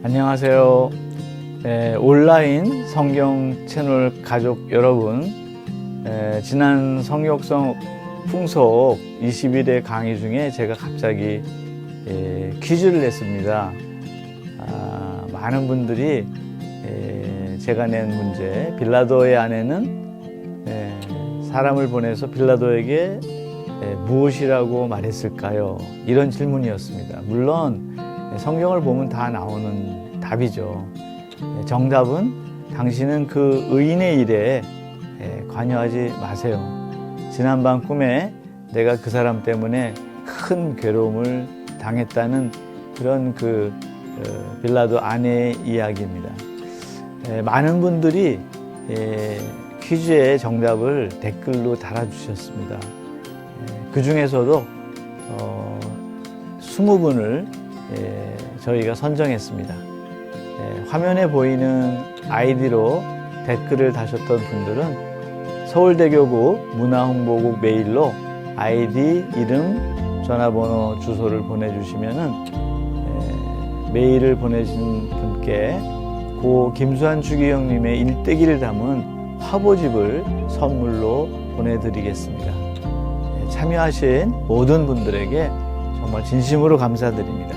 안녕하세요. 에, 온라인 성경 채널 가족 여러분, 에, 지난 성역성 풍속 21회 강의 중에 제가 갑자기 에, 퀴즈를 냈습니다. 아, 많은 분들이 에, 제가 낸 문제, 빌라도의 아내는 에, 사람을 보내서 빌라도에게 에, 무엇이라고 말했을까요? 이런 질문이었습니다. 물론 성경을 보면 다 나오는 답이죠. 예, 정답은 당신은 그 의인의 일에 예, 관여하지 마세요. 지난밤 꿈에 내가 그 사람 때문에 큰 괴로움을 당했다는 그런 그 어, 빌라도 아내의 이야기입니다. 예, 많은 분들이 예, 퀴즈의 정답을 댓글로 달아주셨습니다. 예, 그 중에서도 어, 20분을 예, 저희가 선정했습니다. 예, 화면에 보이는 아이디로 댓글을 다셨던 분들은 서울대교구 문화홍보국 메일로 아이디, 이름, 전화번호, 주소를 보내주시면은 예, 메일을 보내신 분께 고 김수환 주기형님의 일대기를 담은 화보집을 선물로 보내드리겠습니다. 예, 참여하신 모든 분들에게 정말 진심으로 감사드립니다.